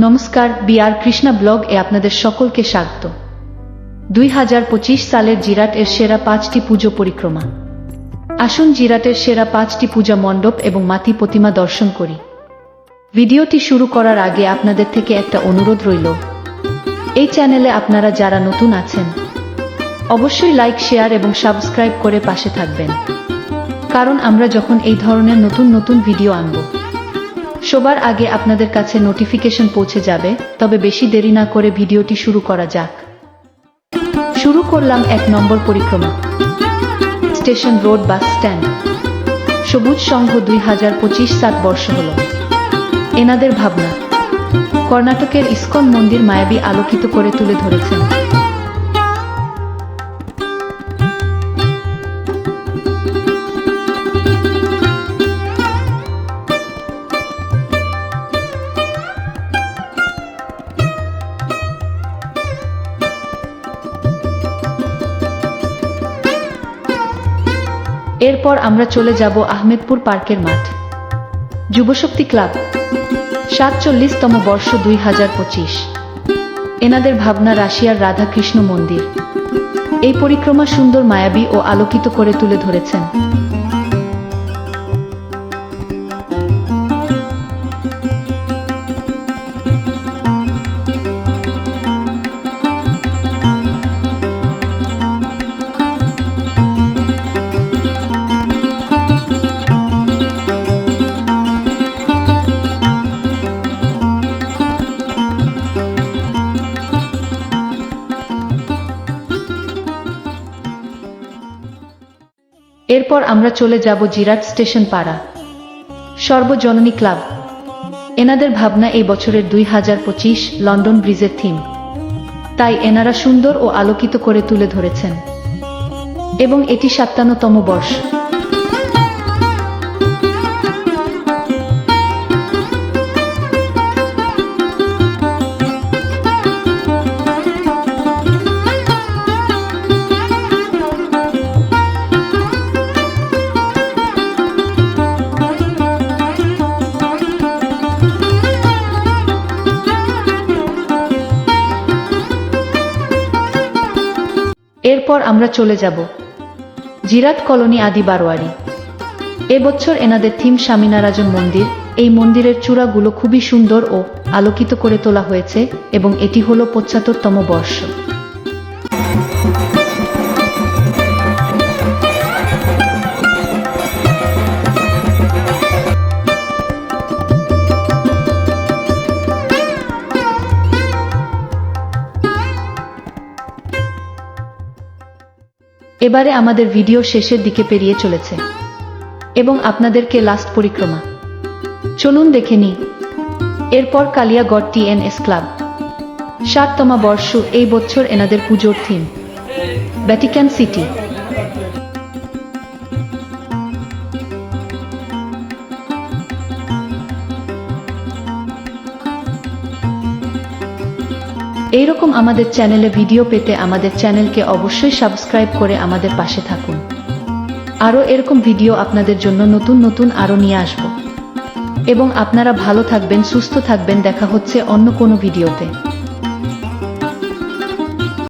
নমস্কার BR Krishna blog এ আপনাদের সকলকে স্বাগত। দুই হাজার পঁচিশ সালের জিরাট এর সেরা পাঁচটি পুজো পরিক্রমা। আসুন জিরাটের সেরা পাঁচটি পূজা মণ্ডপ এবং মাতি প্রতিমা দর্শন করি। ভিডিওটি শুরু করার আগে আপনাদের থেকে একটা অনুরোধ রইল। এই চ্যানেলে আপনারা যারা নতুন আছেন, অবশ্যই লাইক, শেয়ার এবং সাবস্ক্রাইব করে পাশে থাকবেন। কারণ আমরা যখন এই ধরনের নতুন নতুন ভিডিও আনব সবার আগে আপনাদের কাছে নোটিফিকেশন পৌঁছে যাবে, তবে বেশি দেরি না করে ভিডিওটি শুরু করা যাক। শুরু করলাম এক নম্বর পরিক্রমা। Station road bus stand. Sabuj Sangha দুই হাজার পঁচিশ সাত বর্ষ হল। এনাদের ভাবনা। কর্ণাটকের ইস্কন মন্দির মায়াবী আলোকিত করে তুলে ধরেছেন। এরপর আমরা চলে যাব আহমেদপুর পার্কের মাঠ। যুবশক্তি ক্লাব, সাতচল্লিশতম বর্ষ দুই হাজার পঁচিশ। এনাদের ভাবনা রাশিয়ার রাধাকৃষ্ণ মন্দির। এই পরিক্রমা সুন্দর, মায়াবী ও আলোকিত করে তুলে ধরেছেন। এরপর আমরা চলে যাব জিরাট স্টেশন পাড়া। সর্বজননী ক্লাব। এনাদের ভাবনা এই বছরের দুই হাজার পঁচিশ লন্ডন ব্রিজের থিম। তাই এনারা সুন্দর ও আলোকিত করে তুলে ধরেছেন। এবং এটি সাতান্নতম বর্ষ। এরপর আমরা চলে যাব। জিরাত কলোনি আদি বারোয়ারি। এবছর এনাদের থিম স্বামীনারায়ণ মন্দির। এই মন্দিরের চূড়াগুলো খুবই সুন্দর ও আলোকিত করে তোলা হয়েছে এবং এটি হল পঁচাত্তরতম বর্ষ। এবারে আমাদের ভিডিও শেষের দিকে পেরিয়ে চলেছে। এবং আপনাদেরকে লাস্ট পরিক্রমা। চলুন দেখে নিই। এরপর কালিয়াগড় এস ক্লাব ষাটতমা বর্ষ এই বছর এনাদের পুজোর থিম ভ্যাটিক্যান সিটি এইরকম আমাদের চ্যানেলে ভিডিও পেতে আমাদের চ্যানেলকে অবশ্যই সাবস্ক্রাইব করে আমাদের পাশে থাকুন। আরও এরকম ভিডিও আপনাদের জন্য নতুন নতুন আরও নিয়ে আসব। এবং আপনারা ভালো থাকবেন, সুস্থ থাকবেন, দেখা হচ্ছে অন্য কোনো ভিডিওতে।